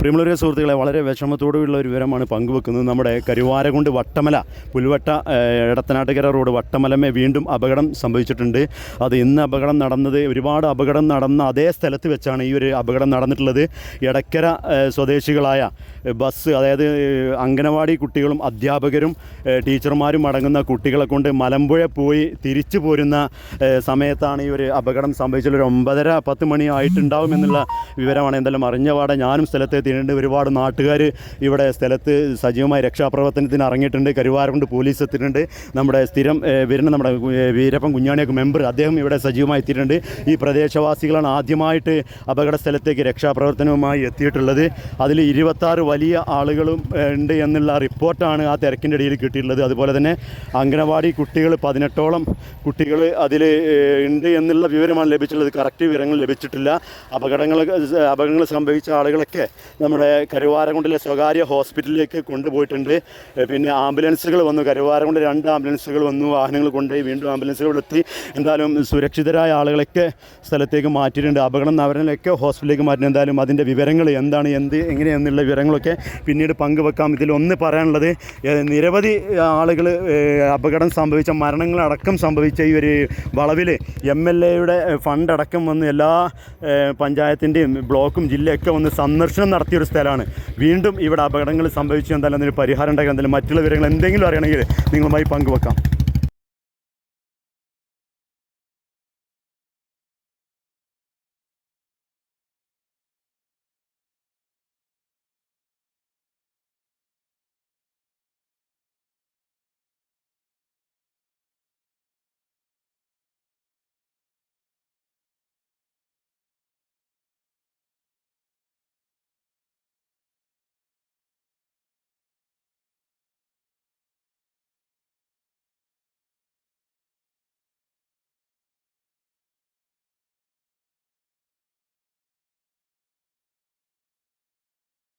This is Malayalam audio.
പ്രിയമുള്ളവരെ സുഹൃത്തുക്കളെ വളരെ വിഷമത്തോടുള്ള ഒരു വിവരമാണ് പങ്കുവെക്കുന്നത്. നമ്മുടെ കരുവാരകുണ്ട് വട്ടമല പുൽവട്ട ഇടത്തനാട്ടുകര റോഡ് വട്ടമലമേ വീണ്ടും അപകടം സംഭവിച്ചിട്ടുണ്ട്. അത് ഇന്ന് അപകടം നടന്നത് ഒരുപാട് അപകടം നടന്ന അതേ സ്ഥലത്ത് വെച്ചാണ് ഈ ഒരു അപകടം നടന്നിട്ടുള്ളത്. ഇടക്കര സ്വദേശികളായ ബസ് അതായത് അംഗനവാടി കുട്ടികളും അധ്യാപകരും ടീച്ചർമാരും അടങ്ങുന്ന കുട്ടികളെ കൊണ്ട് മലമ്പുഴ പോയി തിരിച്ചു പോരുന്ന സമയത്താണ് ഈ ഒരു അപകടം സംഭവിച്ചുള്ള ഒരു ഒമ്പതര പത്ത് മണി ആയിട്ടുണ്ടാവും എന്നുള്ള വിവരമാണ് എന്തായാലും അറിഞ്ഞ പാടെ ഞാനും സ്ഥലത്ത് എത്തിയിട്ടുണ്ട് ഒരുപാട് നാട്ടുകാർ ഇവിടെ സ്ഥലത്ത് സജീവമായി രക്ഷാപ്രവർത്തനത്തിന് ഇറങ്ങിയിട്ടുണ്ട് കരുവാരക്കുണ്ട് പോലീസ് എത്തിയിട്ടുണ്ട്. നമ്മുടെ സ്ഥിരം വരുന്ന നമ്മുടെ വീരപ്പൻ കുഞ്ഞാണിയൊക്കെ മെമ്പർ അദ്ദേഹം ഇവിടെ സജീവമായി എത്തിയിട്ടുണ്ട്. ഈ പ്രദേശവാസികളാണ് ആദ്യമായിട്ട് അപകട സ്ഥലത്തേക്ക് രക്ഷാപ്രവർത്തനവുമായി എത്തിയിട്ടുള്ളത്. അതിൽ ഇരുപത്താറ് വലിയ ആളുകളും ഉണ്ട് എന്നുള്ള റിപ്പോർട്ടാണ് ആ തിരക്കിന്റെ ഇടയിൽ കിട്ടിയിട്ടുള്ളത്. അതുപോലെ തന്നെ അംഗനവാടി കുട്ടികൾ പതിനെട്ടോളം കുട്ടികൾ അതിൽ ഉണ്ട് എന്നുള്ള വിവരമാണ് ലഭിച്ചിട്ടുള്ളത്. കറക്റ്റ് വിവരങ്ങൾ ലഭിച്ചിട്ടില്ല. അപകടങ്ങൾ അപകടങ്ങൾ സംഭവിച്ച ആളുകളൊക്കെ നമ്മുടെ കരുവാരകുണ്ടിലെ സ്വകാര്യ ഹോസ്പിറ്റലിലേക്ക് കൊണ്ടുപോയിട്ടുണ്ട്. പിന്നെ ആംബുലൻസുകൾ വന്നു. കരുവാരകുണ്ട് രണ്ട് ആംബുലൻസുകൾ വന്നു. വാഹനങ്ങൾ കൊണ്ടുപോയി വീണ്ടും ആംബുലൻസുകൾ എത്തി എന്തായാലും സുരക്ഷിതരായ ആളുകളൊക്കെ സ്ഥലത്തേക്ക് മാറ്റിയിട്ടുണ്ട്. അപകടം നവരനൊക്കെ ഹോസ്പിറ്റലിലേക്ക് മാറ്റി. എന്തായാലും അതിന്റെ വിവരങ്ങൾ എന്താണ് എന്ത് എങ്ങനെയെന്നുള്ള വിവരങ്ങളൊക്കെ പിന്നീട് പങ്കുവെക്കാം. ഇതിലൊന്ന് പറയാനുള്ളത് നിരവധി ആളുകൾ അപകടം സംഭവിച്ച മരണങ്ങളടക്കം സംഭവിച്ച ഈ ഒരു വളവിൽ എം എൽ എയുടെ ഫണ്ടടക്കം വന്ന് എല്ലാ പഞ്ചായത്തിന്റെയും ബ്ലോക്കും ജില്ലയൊക്കെ വന്ന് സന്ദർശനം നടത്തിയൊരു സ്ഥലമാണ്. വീണ്ടും ഇവിടെ അപകടങ്ങൾ സംഭവിച്ചു. എന്തായാലും അതിന് പരിഹാരം ഉണ്ടാക്കി എന്തായാലും മറ്റുള്ള വിവരങ്ങൾ എന്തെങ്കിലും അറിയണമെങ്കിൽ നിങ്ങളുമായി പങ്കുവെക്കാം.